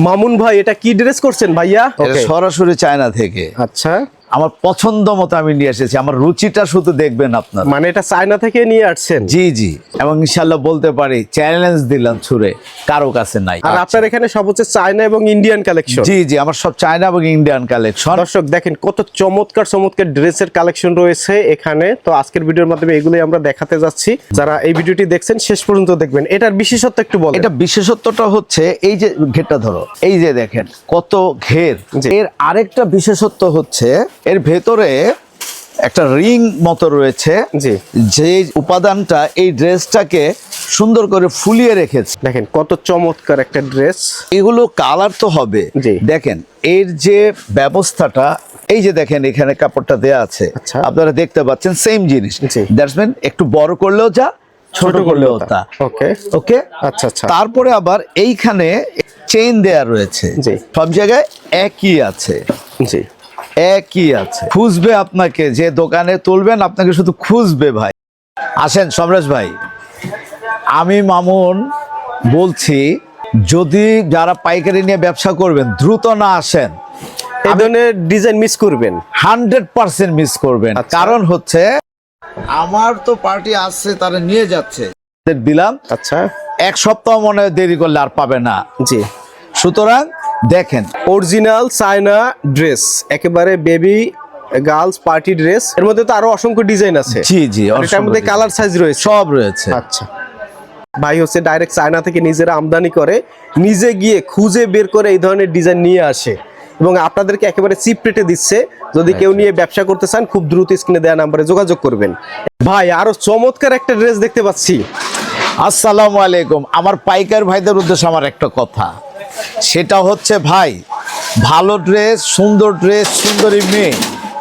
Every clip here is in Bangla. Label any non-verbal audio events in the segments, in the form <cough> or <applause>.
মামুন ভাই এটা কি ড্রেস করছেন ভাইয়া? সরাসরি চায়না থেকে। আচ্ছা। আমার পছন্দ মতো আমি নিয়ে এসেছি। আমার রুচিটা শুধু দেখবেন আপনার। মানে এটা চায়না থেকে নিয়ে আসছেন? জি জি। এবং ইনশাল্লাহ বলতে পারি চ্যালেঞ্জ দিলাম ছুড়ে কারও কাছে নাই। আর আপনার এখানে সব হচ্ছে চায়না এবং ইন্ডিয়ান কালেকশন? জি জি আমার সব চায়না এবং ইন্ডিয়ান কালেকশন। দর্শক দেখেন কত চমৎকার চমৎকার ড্রেসের কালেকশন রয়েছে এখানে। তো আজকের ভিডিওর মাধ্যমে এগুলোই আমরা দেখাতে যাচ্ছি। যারা এই ভিডিওটি দেখছেন শেষ পর্যন্ত দেখবেন। এটার বিশেষত্ব একটু বলেন। এটা বিশেষত্বটা হচ্ছে এই যে ঘেরটা ধরো এই যে দেখেন কত ঘের। এর আরেকটা বিশেষত্ব হচ্ছে এর ভেতরে একটা রিং মতো রয়েছে। জি। যে উপাদানটা এই ড্রেসটাকে সুন্দর করে ফুলিয়ে রেখেছে। দেখেন কত চমৎকার একটা ড্রেস। এগুলো কালার তো হবে। জি। দেখেন এর যে ব্যবস্থাটা এই যে দেখেন এখানে কাপড়টা দেয়া আছে। আচ্ছা। আপনারা দেখতে পাচ্ছেন সেম জিনিস। জি। দ্যাটস একটু বড় করলেও যা ছোট করলেও তা। ওকে ওকে আচ্ছা আচ্ছা। তারপরে আবার এইখানে চেইন দেয়া রয়েছে। সব জায়গায় একই আছে। জি। একই আছে। খুঁজবে আপনাকে যে দোকানে তুলবেন আপনাকে শুধু খুঁজবে ভাই। আসেন সমরেশ ভাই। আমি মামুন বলছি যদি যারা পাইকারি নিয়ে ব্যবসা করবেন দ্রুত না আসেন। এই ধরনের ডিজাইন মিস করবেন। হান্ড্রেড পার্সেন্ট মিস করবেন। আচ্ছা। কারণ হচ্ছে আমার তো পার্টি আসছে তারা নিয়ে যাচ্ছে। দিলাম। আচ্ছা। এক সপ্তাহ মনে হয় দেরি করলে আর পাবে না। জি। সুতরাং দেখেন। অরিজিনাল চায়না ড্রেস একেবারে বেবি গার্লস পার্টি ড্রেস এর মধ্যে তো আরও অসংখ্য ডিজাইন আছে। জি জি এটার মধ্যে কালার সাইজ রয়েছে। সব রয়েছে। আচ্ছা। ভাই হচ্ছে ডাইরেক্ট চায়না থেকে নিজেরা আমদানি করে নিজে গিয়ে খুঁজে বের করে এই ধরনের ডিজাইন নিয়ে আসে। এবং আপনাদেরকে একেবারে চিপ রেটে দিচ্ছে। যদি কেউ নিয়ে ব্যবসা করতে চান খুব দ্রুত স্ক্রিনে দেওয়া নাম্বারে যোগাযোগ করবেন। ভাই আরও চমৎকার একটা ড্রেস দেখতে পাচ্ছি। আসসালামু আলাইকুম। আমার পাইকার ভাইদের উদ্দেশ্যে আমার একটা কথা। সেটা হচ্ছে ভাই ভালো ড্রেস সুন্দর ড্রেস সুন্দরী মেয়ে।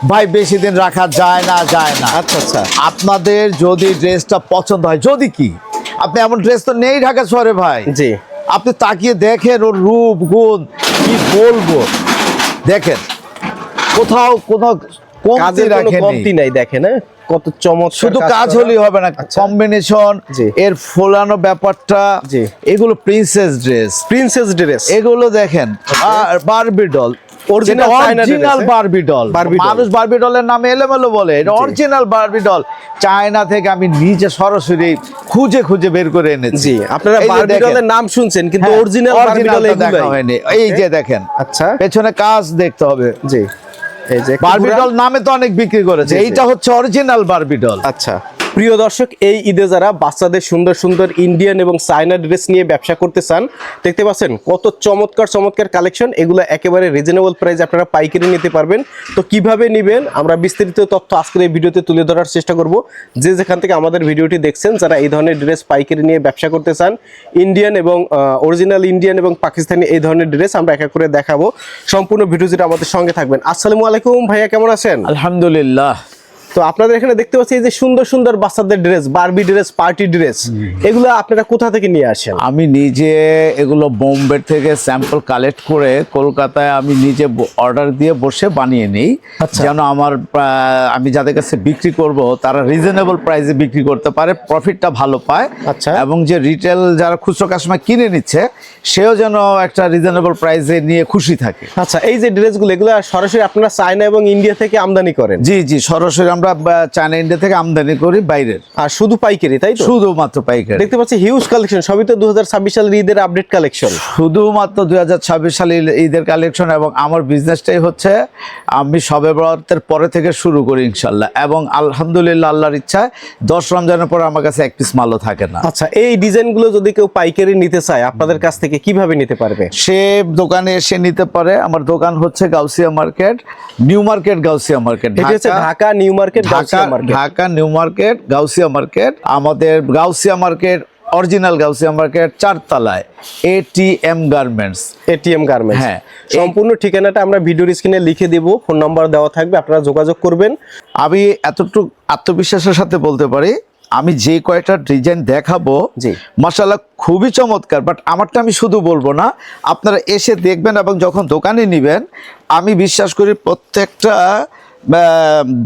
ভাই বেশি দিন রাখা যায় না যায় না। আচ্ছা আচ্ছা। আপনাদের যদি ড্রেসটা পছন্দ হয় যদি কি? আপনি এমন ড্রেস তো নেই ঢাকা শহরে ভাই। জি। আপনি তাকিয়ে দেখেন ওর রূপ গুণ কি বলব? দেখেন কোথাও কোনো কমতি রাখেনি কমতি নাই দেখেন হ্যাঁ? কত চমৎকার শুধু কাজ হলেই হবে না আচ্ছা। কম্বিনেশন এর ফোলানো ব্যাপারটা এগুলো প্রিন্সেস ড্রেস প্রিন্সেস ড্রেস এগুলো দেখেন আর Barbie doll Original China dress, original? Barbie doll মানুষ বারবি ডলের নামে এলোমেলো বলে এটা অরিজিনাল বারবি ডল চায়না থেকে আমি নিজে সরাসরি খুঁজে খুঁজে বের করে এনেছি। আপনারা এই বারবি ডলের নাম শুনছেন কিন্তু হ্যাঁ, অরিজিনাল বারবি ডল হয়নি। এই যে দেখেন আচ্ছা। পেছনে কাজ দেখতে হবে। জি। এই যে একটু বারবি ঘুরান। ডল নামে তো অনেক বিক্রি করেছে। এইটা হচ্ছে অরিজিনাল বারবিডল আচ্ছা প্রিয় দর্শক, এই ঈদে যারা বাচ্চাদের সুন্দর সুন্দর ইন্ডিয়ান এবং চায়না ড্রেস নিয়ে ব্যবসা করতে চান, দেখতে পাচ্ছেন কত চমৎকার চমৎকার কালেকশন এগুলো একেবারে রিজনেবল প্রাইস আপনারা পাইকারি নিতে পারবেন। তো কীভাবে নেবেন? আমরা বিস্তারিত তথ্য আজকের এই ভিডিওতে তুলে ধরার চেষ্টা করব। যে যেখান থেকে আমাদের ভিডিওটি দেখছেন, যারা এই ধরনের ড্রেস পাইকারি নিয়ে ব্যবসা করতে চান ইন্ডিয়ান এবং অরিজিনাল ইন্ডিয়ান এবং পাকিস্তানি এই ধরনের ড্রেস আমরা এক এক করে দেখাবো। সম্পূর্ণ ভিডিও যেটা আমাদের সঙ্গে থাকবেন। আসসালামু আলাইকুম ভাইয়া, কেমন আছেন? আলহামদুলিল্লাহ। তো আপনাদের এখানে দেখতে পাচ্ছি এই যে সুন্দর সুন্দর বাচ্চাদের dress Barbie dress party dress এগুলো আপনারা কোথা থেকে নিয়ে আসেন? আমি নিজে এগুলো বোম্বে থেকে স্যাম্পল কালেক্ট করে কলকাতায় আমি নিজে অর্ডার দিয়ে বসে বানিয়ে নিই। আচ্ছা। যেন আমার আমি যাদের কাছে বিক্রি করব তারা রিজনেবল প্রাইসে বিক্রি করতে পারে প্রফিটটা ভালো পায়। আচ্ছা। এবং যে রিটেল যারা খুচরো কাস্টমার কিনে নিচ্ছে সেও যেন একটা রিজনেবল প্রাইসে নিয়ে খুশি থাকে। আচ্ছা এই যে ড্রেসগুলো এগুলো সরাসরি আপনারা চায়না এবং ইন্ডিয়া থেকে আমদানি করেন? জি জি সরাসরি আমরা চায়না ইন্ডিয়া থেকে আমদানি করি বাইরের। আর শুধু পাইকারি তাই তো? শুধুমাত্র পাইকারি। দেখতে পাচ্ছি হিউজ কালেকশন সবই তো দু সালের ঈদের আপডেট কালেকশন শুধুমাত্র দুই হাজার ছাব্বিশ সালে ঈদের কালেকশন এবং আমার বিজনেসটাই হচ্ছে আমি সবে বরাতের পরে থেকে শুরু করি ইনশাল্লাহ। এবং আলহামদুলিল্লাহ আল্লাহর ইচ্ছায় দশ রমজানের পর আমার কাছে এক পিস মালও থাকে না। আচ্ছা এই ডিজাইনগুলো যদি কেউ পাইকারি নিতে চায় আপনাদের কাছ থেকে কীভাবে নিতে পারবে? সে দোকানে এসে নিতে পারে। আমার দোকান হচ্ছে Gausia market new market Gausia market Dhaka new market market Dhaka new market Gausia market আমাদের Gausia market original Gausia market চারতলায় ATM garments ATM garments হ্যাঁ। সম্পূর্ণ ঠিকানাটা আমরা ভিডিওর স্ক্রিনে লিখে দেব ফোন নাম্বার দেওয়া থাকবে আপনারা যোগাযোগ করবেন আমি এতটুকু আত্মবিশ্বাসের সাথে বলতে পারি আমি যে কয়টা ডিজাইন দেখাবো জি। মাসাল্লাহ খুবই চমৎকার বাট আমারটা আমি শুধু বলব না আপনারা এসে দেখবেন এবং যখন দোকানে নেবেন আমি বিশ্বাস করি প্রত্যেকটা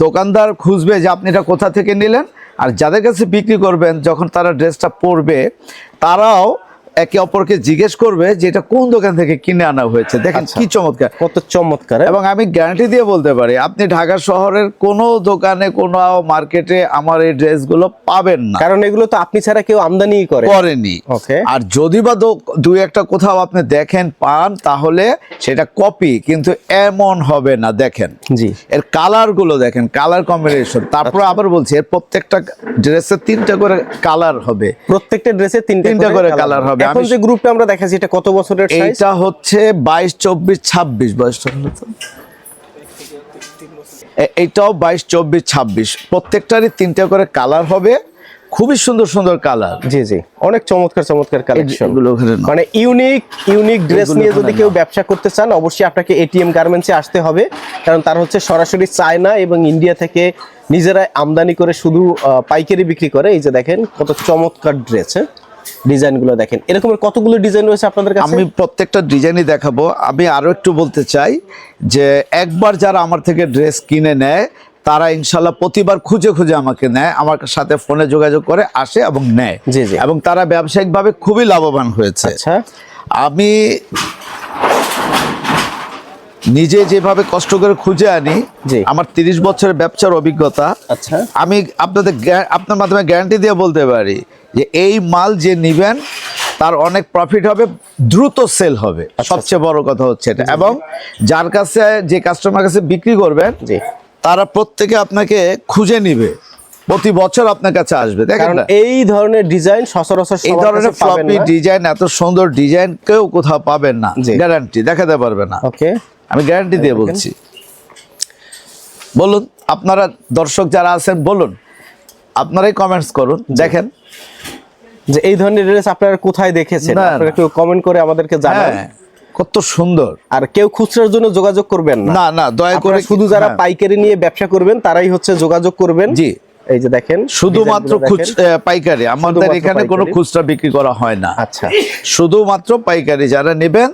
দোকানদার খুঁজবে যে আপনি এটা কোথা থেকে নিলেন, আর যাদের কাছে বিক্রি করবেন, যখন তারা ড্রেসটা পরবে, তারাও একে অপরকে জিজ্ঞেস করবে যে এটা কোন দোকান থেকে কিনে আনা হয়েছে। দেখেন আচ্ছা। কি চমৎকার। কত চমৎকার হ্যাঁ? এবং আমি গ্যারান্টি দিয়ে বলতে পারি আপনি ঢাকা শহরের কোনো দোকানে কোনো মার্কেটে আমার এই ড্রেসগুলো পাবেন না। কারণ এগুলো তো আপনি ছাড়া কেউ আমদানি করে। করেনি। আর যদি বা দো- দুই একটা কোথাও আপনি দেখেন পান তাহলে সেটা কপি কিন্তু এমন হবে না। দেখেন জি। এর কালারগুলো দেখেন কালার কম্বিনেশন তারপরে আচ্ছা। আবার বলছি এর প্রত্যেকটা ড্রেসের তিনটা করে কালার হবে। প্রত্যেকটা ড্রেসে তিনটা করে colour হবে। এখন যে গ্রুপটা আমরা দেখাচ্ছি এটা কত বছরের সাইজ এইটা হচ্ছে বাইশ চব্বিশ ছাব্বিশ। বয়সটা হলো এইটাও বাইশ চব্বিশ ছাব্বিশ। প্রত্যেকটারই তিনটা করে কালার হবে। খুবই সুন্দর সুন্দর কালার জি জি। অনেক চমৎকার চমৎকার কালেকশন মানে ইউনিক ইউনিক ড্রেস নিয়ে যদি কেউ ব্যবসা করতে চান অবশ্যই আপনাকে এটিএম গার্মেন্টসে আসতে হবে। কারণ তার হচ্ছে সরাসরি চায়না এবং ইন্ডিয়া থেকে নিজেরাই আমদানি করে শুধু পাইকারি বিক্রি করে। এই যে দেখেন কত চমৎকার ড্রেস ডিজাইনগুলো দেখেন। এরকম কতগুলো ডিজাইন রয়েছে আপনাদের কাছে? আমি প্রত্যেকটা ডিজাইনই দেখাবো। আমি আরও একটু বলতে চাই যে একবার যারা আমার থেকে ড্রেস কিনে নেয় তারা ইনশাল্লাহ প্রতিবার খুঁজে খুঁজে আমাকে নেয় আমার সাথে ফোনে যোগাযোগ করে আসে এবং নেয়। জি, জি। এবং তারা ব্যবসায়িকভাবে খুবই লাভবান হয়েছে। আচ্ছা। আমি নিজে যেভাবে কষ্ট করে খুঁজে আনি। আমার তিরিশ বছরের ব্যবসার অভিজ্ঞতা আচ্ছা। আমি আপনাদের আপনার মাধ্যমে গ্যারান্টি দিয়ে বলতে পারি যে এই মাল যে নিবেন তার অনেক প্রফিট হবে দ্রুত সেল হবে। আচ্ছা, সবচেয়ে বড় কথা হচ্ছে এটা। এবং যার কাছে যে কাস্টমার কাছে বিক্রি করবেন তারা প্রত্যেকে আপনাকে খুঁজে নিবে। প্রতি বছর আপনার কাছে আসবে দেখেন এই ধরনের ডিজাইন সচরাচর এই ধরনের ফ্লপি ডিজাইন এত সুন্দর ডিজাইন কেউ কোথাও পাবেন না। গ্যারান্টি দেখাতে পারবে না। ওকে আমি গ্যারান্টি দিয়ে বলছি। বলুন আপনারা দর্শক যারা আছেন বলুন। আপনারাই কমেন্টস করুন। দেখেন যে এই ধরনের ড্রেস আপনারা কোথায় দেখেছেন। আপনারা কেউ কমেন্ট করে আমাদেরকে জানান। হ্যাঁ কত সুন্দর। আর কেউ খুচরার জন্য যোগাযোগ করবেন না। না না দয়া করে শুধু যারা হ্যাঁ, পাইকারি নিয়ে ব্যবসা করবেন তারাই হচ্ছে যোগাযোগ করবেন। জি। এই যে দেখেন শুধুমাত্র পাইকারি। আমাদের এখানে কোনো খুচরা বিক্রি করা হয় না। আচ্ছা। শুধুমাত্র পাইকারি যারা নেবেন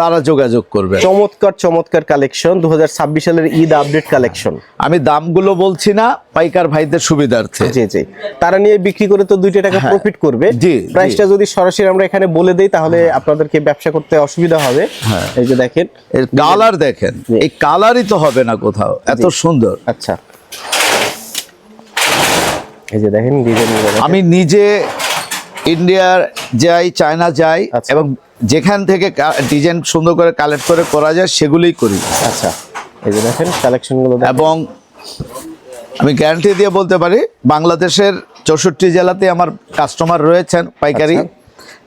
তারা যোগাযোগ করবে। চমৎকার চমৎকার কালেকশন দু হাজার ছাব্বিশ সালের ঈদ আপডেট কালেকশন আমি দামগুলো বলছি না পাইকার ভাইদের সুবিধার্থে। জি জি। তারা নিয়ে বিক্রি করে তো দুইটা টাকা হ্যাঁ। প্রফিট করবে। জি। প্রাইসটা যদি সরাসরি আমরা এখানে বলে দেই তাহলে আপনাদেরকে ব্যবসা করতে অসুবিধা হবে। হ্যাঁ। এই যে দেখেন। এর কালার দেখেন। এই কালারই তো হবে না কোথাও। এত সুন্দর। আচ্ছা। এই যে দেখেন। আমি নিজে ইন্ডিয়ার যাই চায়না যাই আচ্ছা। এবং যেখান থেকে ডিজাইন সুন্দর করে কালেক্ট করে করা যায় সেগুলোই করি। আচ্ছা। এই যে দেখেন কালেকশনগুলো দেখেন। এবং আমি গ্যারান্টি দিয়ে বলতে পারি বাংলাদেশের চৌষট্টি জেলাতে আমার কাস্টমার রয়েছেন পাইকারি। আচ্ছা।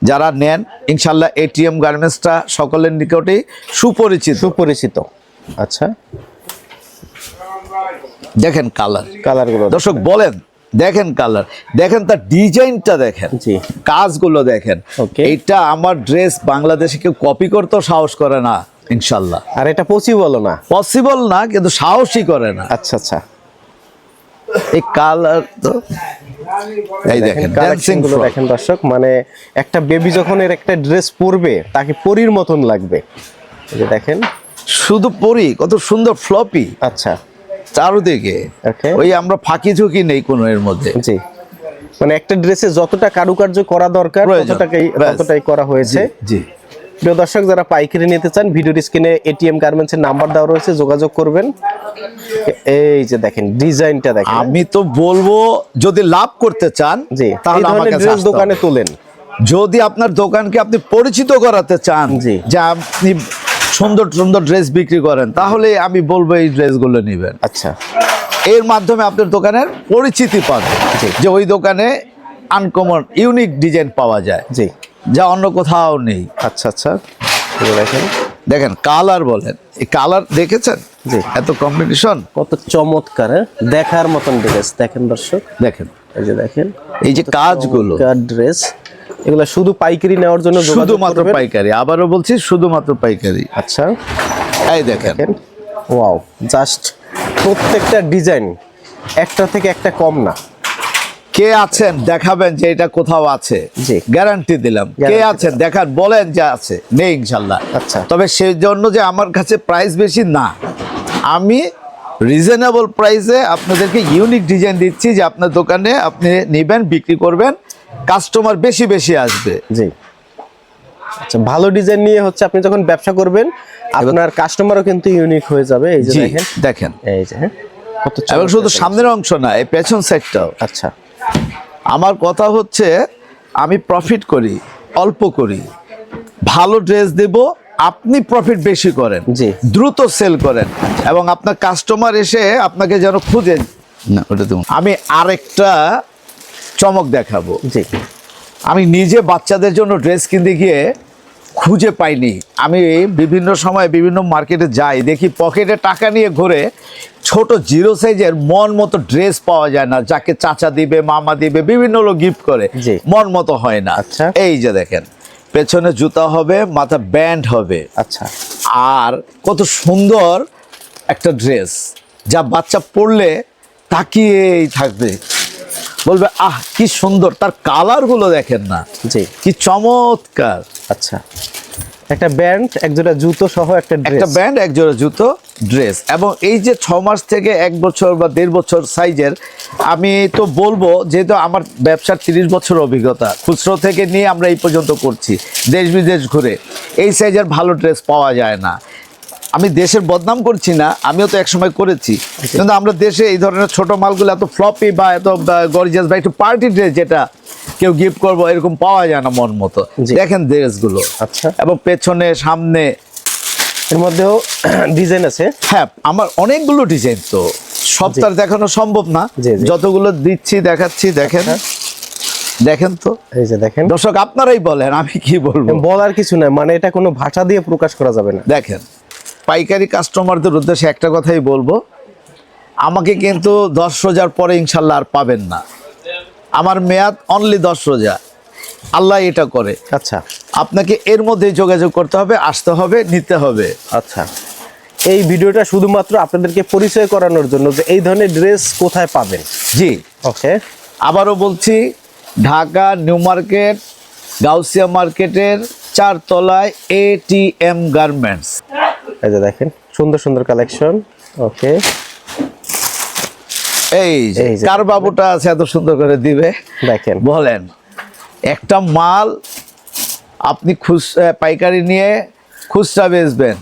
যারা নেন ইনশাল্লাহ এটিএম গার্মেন্টসটা সকলের নিকটেই সুপরিচিত। সুপরিচিত। আচ্ছা। দেখেন কালার কালারগুলো দর্শক বলেন দেখেন কালার দেখেন তার ডিজাইনটা দেখেন জি। কাজগুলো দেখেন. এইটা আমার ড্রেস বাংলাদেশে কেউ কপি করতেও সাহস করে না ইনশাল্লাহ। আর এটা পসিবল না। পসিবল না কিন্তু সাহসই করে না। আচ্ছা আচ্ছা। এই কালার তো এই দেখেন ড্যান্সিংগুলো দেখেন দর্শক মানে একটা বেবি যখন এর একটা ড্রেস পরবে তাকে পরীর মতন লাগবে। এই যে দেখেন। শুধু পরি কত সুন্দর ফ্লপি আচ্ছা। চারুদিকে। ওই আমরা ফাঁকি ঝুঁকি নেই কোনো এর মধ্যে। জি। মানে একটা ড্রেসে যতটা কারুকার্য করা দরকার ততটাই ততটাই করা হয়েছে। জি প্রিয় দর্শক যারা পাইকারি নিতে চান ভিডিওর স্ক্রিনে এটিএম গার্মেন্টসের নাম্বার দেওয়া রয়েছে যোগাযোগ করবেন। এই যে দেখেন ডিজাইনটা দেখেন। আমি তো বলব যদি লাভ করতে চান জি। তাহলে আমার ড্রেস দোকানে। তোলেন। যদি আপনার দোকানকে আপনি পরিচিত করাতে চান। যে আপনি সুন্দর সুন্দর ড্রেস বিক্রি করেন তাহলে আমি বলব এই ড্রেসগুলো নেবেন। আচ্ছা। এর মাধ্যমে আপনার দোকানের পরিচিতি পাবেন। যে ওই দোকানে আনকমন ইউনিক ডিজাইন পাওয়া যায়। জি। যা অন্য কোথাও নেই। আচ্ছা আচ্ছা। দেখেন। দেখেন কালার বলেন। এই কালার দেখেছেন? জি। এত কম্পিটিশন কত চমৎকার হ্যাঁ? দেখার মতন ড্রেস দেখেন দর্শক। দেখেন। এই যে দেখেন। এই যে কাজগুলো। ড্রেস এগুলো শুধু পাইকারি নেওয়ার জন্য শুধুমাত্র পাইকারি। আবারও বলছি শুধুমাত্র পাইকারি। আচ্ছা। এই দেখেন। ওয়াও জাস্ট প্রত্যেকটা ডিজাইন একটা থেকে একটা কম না। কে আছেন? দেখাবেন যে এটা কোথাও আছে। গ্যারান্টি দিলাম। কে আছেন দেখান বলেন যে আছে। নেই ইনশাল্লাহ। আচ্ছা। তবে সেই জন্য যে আমার কাছে প্রাইস বেশি না। আমি রিজনেবল প্রাইসে আপনাদেরকে ইউনিক ডিজাইন দিচ্ছি যে আপনার দোকানে আপনি নেবেন বিক্রি করবেন। কাস্টমার বেশি বেশি আসবে। জি। আচ্ছা ভালো ডিজাইন নিয়ে হচ্ছে আপনি যখন ব্যবসা করবেন আপনার কাস্টমারও কিন্তু ইউনিক হয়ে যাবে এই যে দেখেন। দেখেন। এই যে হ্যাঁ। এবং শুধু সামনের অংশ না এই পেছন সাইডটাও আচ্ছা। আমার কথা হচ্ছে আমি প্রফিট করি অল্প করি। ভালো ড্রেস দেব আপনি প্রফিট বেশি করেন। জি। দ্রুত সেল করেন। এবং আপনার কাস্টমার এসে আপনাকে যেন খুঁজে না ওটা দেবো আমি আরেকটা চমক দেখাবো। জি। আমি নিজে বাচ্চাদের জন্য ড্রেস কিনতে গিয়ে খুঁজে পাইনি। আমি বিভিন্ন সময় বিভিন্ন মার্কেটে যাই দেখি পকেটে টাকা নিয়ে ঘুরে ছোট জিরো সাইজের মন মতো ড্রেস পাওয়া যায় না যাকে চাচা দিবে মামা দিবে বিভিন্ন লোক গিফট করে। মন মতো হয় না। আচ্ছা। এই যে দেখেন পেছনে জুতা হবে মাথা ব্যান্ড হবে। আচ্ছা। আর কত সুন্দর একটা ড্রেস যা বাচ্চা পরলে তাকিয়েই থাকবে। বলবে আহ কি সুন্দর তার কালারগুলো দেখেন না। জি। কি চমৎকার। আচ্ছা। একটা ব্যান্ড একজোড়া জুতো সহ একটা একটা ব্যান্ড এক জোড়া জুতো ড্রেস। এবং এই যে ছ মাস থেকে এক বছর বা দেড় বছর সাইজের আমি তো বলব যেহেতু আমার ব্যবসার তিরিশ বছর অভিজ্ঞতা খুচরো থেকে নিয়ে আমরা এই পর্যন্ত করছি দেশ বিদেশ ঘুরে। এই সাইজের ভালো ড্রেস পাওয়া যায় না। আমি দেশের বদনাম করছি না আমিও তো একসময় করেছি। কিন্তু আমরা দেশে এই ধরনের ছোট মালগুলো এত ফ্লপি বা এত গর্জিয়াস বা একটু পার্টি ড্রেস যেটা কেউ গিফট করব এরকম পাওয়া যায় না মন মতো। দেখেন ড্রেসগুলো আচ্ছা। এবং পেছনে সামনে। এর মধ্যেও <clears throat> ডিজাইন আছে? হ্যাঁ আমার অনেকগুলো ডিজাইন তো। সব তার দেখানো সম্ভব না। যতগুলো দিচ্ছি দেখাচ্ছি দেখেন। দেখেন তো। এই যে দেখেন। দর্শক আপনারাই বলেন আমি কি বলব? বলার কিছু নাই মানে এটা কোনো ভাষা দিয়ে প্রকাশ করা যাবে না। দেখেন। পাইকারি কাস্টমারদের উদ্দেশ্যে একটা কথাই বলব আমাকে কিন্তু দশ রোজার পরে ইনশাল্লাহ আর পাবেন না। আমার মেয়াদ অনলি দশ রোজা। আল্লাহ এটা করে। আচ্ছা। আপনাকে এর মধ্যে যোগাযোগ করতে হবে আসতে হবে নিতে হবে। আচ্ছা। এই ভিডিওটা শুধুমাত্র আপনাদেরকে পরিচয় করানোর জন্য যে এই ধরনের ড্রেস কোথায় পাবেন? জি। ওকে। আবারও বলছি ঢাকা নিউ মার্কেট গাউসিয়া মার্কেটের চারতলায় এটিএম গার্মেন্টস এই যে দেখেন সুন্দর সুন্দর কালেকশন ওকে এই যে কার বাবুটা আছে এত সুন্দর করে দিবে? দেখেন। বলেন একটা মাল আপনি খুচ পাইকারি নিয়ে খুচরা বেচবেন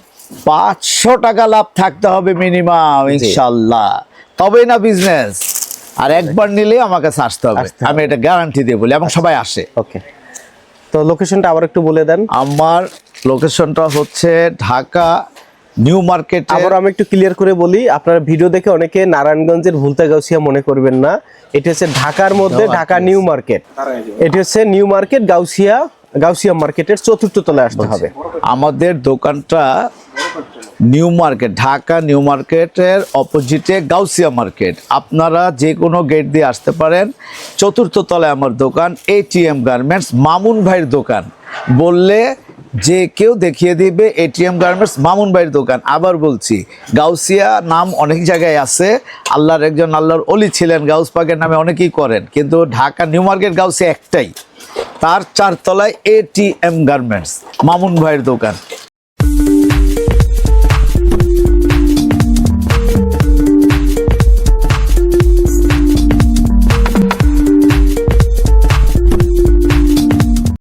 পাঁচশো টাকা লাভ থাকতে হবে মিনিমাম ইনশাল্লাহ। তবেই না বিজনেস আর একবার নিলে আমার কাছে আসতে হবে। আসতে হবে। আমি এটা গ্যারান্টি দিয়ে বলি এবং সবাই আসে। ওকে তো লোকেশনটা আবার একটু বলে দেন। আমার লোকেশনটা হচ্ছে ঢাকা নিউ মার্কেট আবার আমি একটু ক্লিয়ার করে বলি আপনারা ভিডিও দেখে অনেকে নারায়ণগঞ্জের ভুলতা গাউসিয়া মনে করবেন না। এটি হচ্ছে ঢাকার মধ্যে ঢাকা নিউ মার্কেট এটি হচ্ছে নিউ মার্কেট গাউসিয়া গাউসিয়া মার্কেটের চতুর্থ তলায় আসতে হবে। আমাদের দোকানটা নিউ মার্কেট ঢাকা নিউ মার্কেটের অপোজিটে গাউসিয়া মার্কেট আপনারা যে কোনো গেট দিয়ে আসতে পারেন। চতুর্থ তলায় আমার দোকান এটিএম গার্মেন্টস মামুন ভাইয়ের দোকান। বললে যে কেউ দেখিয়ে দিবে এটিএম গার্মেন্টস মামুন ভাইয়ের দোকান। আবার বলছি, গাউসিয়া নাম অনেক জায়গায় আছে। আল্লাহর একজন আল্লাহর অলি ছিলেন, গাউস পাকের নামে অনেকেই করেন, কিন্তু ঢাকা, নিউ মার্কেট গাউসিয়া একটাই। তার চারতলায় এটিএম গার্মেন্টস মামুন ভাইয়ের দোকান।